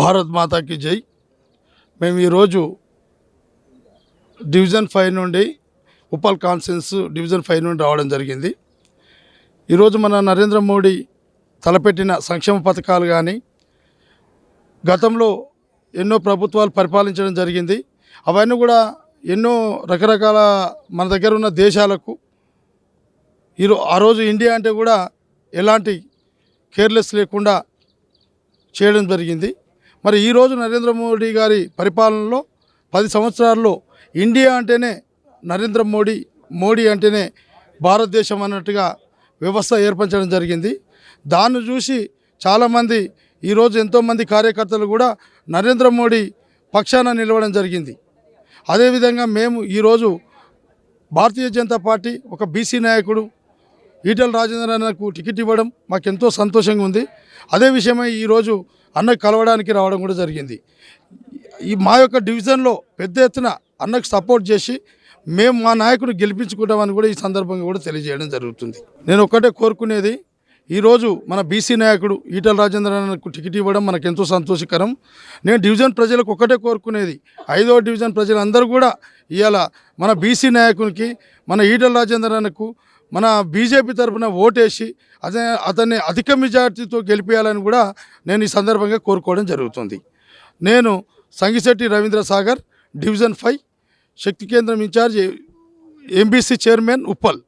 భారత్ మాతాకి జై. మేము ఈరోజు డివిజన్ ఫైవ్ నుండి ఉప్పల్ కాన్ఫరెన్స్ డివిజన్ ఫైవ్ నుండి రావడం జరిగింది. ఈరోజు మన నరేంద్ర మోడీ తలపెట్టిన సంక్షేమ పథకాలు కానీ గతంలో ఎన్నో ప్రభుత్వాలు పరిపాలించడం జరిగింది. అవన్నీ కూడా ఎన్నో రకరకాల మన దగ్గర ఉన్న దేశాలకు ఈరో ఆ రోజు ఇండియా అంటే కూడా ఎలాంటి కేర్లెస్ లేకుండా చేయడం జరిగింది. మరి ఈరోజు నరేంద్ర మోడీ గారి పరిపాలనలో పది సంవత్సరాల్లో ఇండియా అంటేనే నరేంద్ర మోడీ మోడీ అంటేనే భారతదేశం అన్నట్టుగా వ్యవస్థ ఏర్పరచడం జరిగింది. దాన్ని చూసి చాలామంది ఈరోజు ఎంతోమంది కార్యకర్తలు కూడా నరేంద్ర మోడీ పక్షాన నిలవడం జరిగింది. అదేవిధంగా మేము ఈరోజు భారతీయ జనతా పార్టీ ఒక బీసీ నాయకుడు ఈటల రాజేంద్ర అన్నకు టికెట్ ఇవ్వడం మాకు ఎంతో సంతోషంగా ఉంది. అదే విషయమై ఈరోజు అన్నకు కలవడానికి రావడం కూడా జరిగింది. ఈ మా యొక్క డివిజన్లో పెద్ద ఎత్తున అన్నకు సపోర్ట్ చేసి మేము మా నాయకుడు గెలిపించుకుంటామని కూడా ఈ సందర్భంగా కూడా తెలియజేయడం జరుగుతుంది. నేను ఒక్కటే కోరుకునేది ఈరోజు మన బీసీ నాయకుడు ఈటల రాజేంద్రనకు టికెట్ ఇవ్వడం మనకు ఎంతో సంతోషకరం. నేను డివిజన్ ప్రజలకు ఒక్కటే కోరుకునేది ఐదో డివిజన్ ప్రజలందరూ కూడా ఇవాళ మన బీసీ నాయకునికి మన ఈటల రాజేంద్రనకు మన బీజేపీ తరఫున ఓటేసి అదే అతన్ని అధిక మెజార్టీతో గెలిపించాలని కూడా నేను ఈ సందర్భంగా కోరుకోవడం జరుగుతుంది. నేను సంగిశెట్టి రవీంద్ర సాగర్ డివిజన్ ఫైవ్ శక్తి కేంద్రం ఇన్ఛార్జ్ ఎంబీసీ చైర్మన్ ఉప్పల్.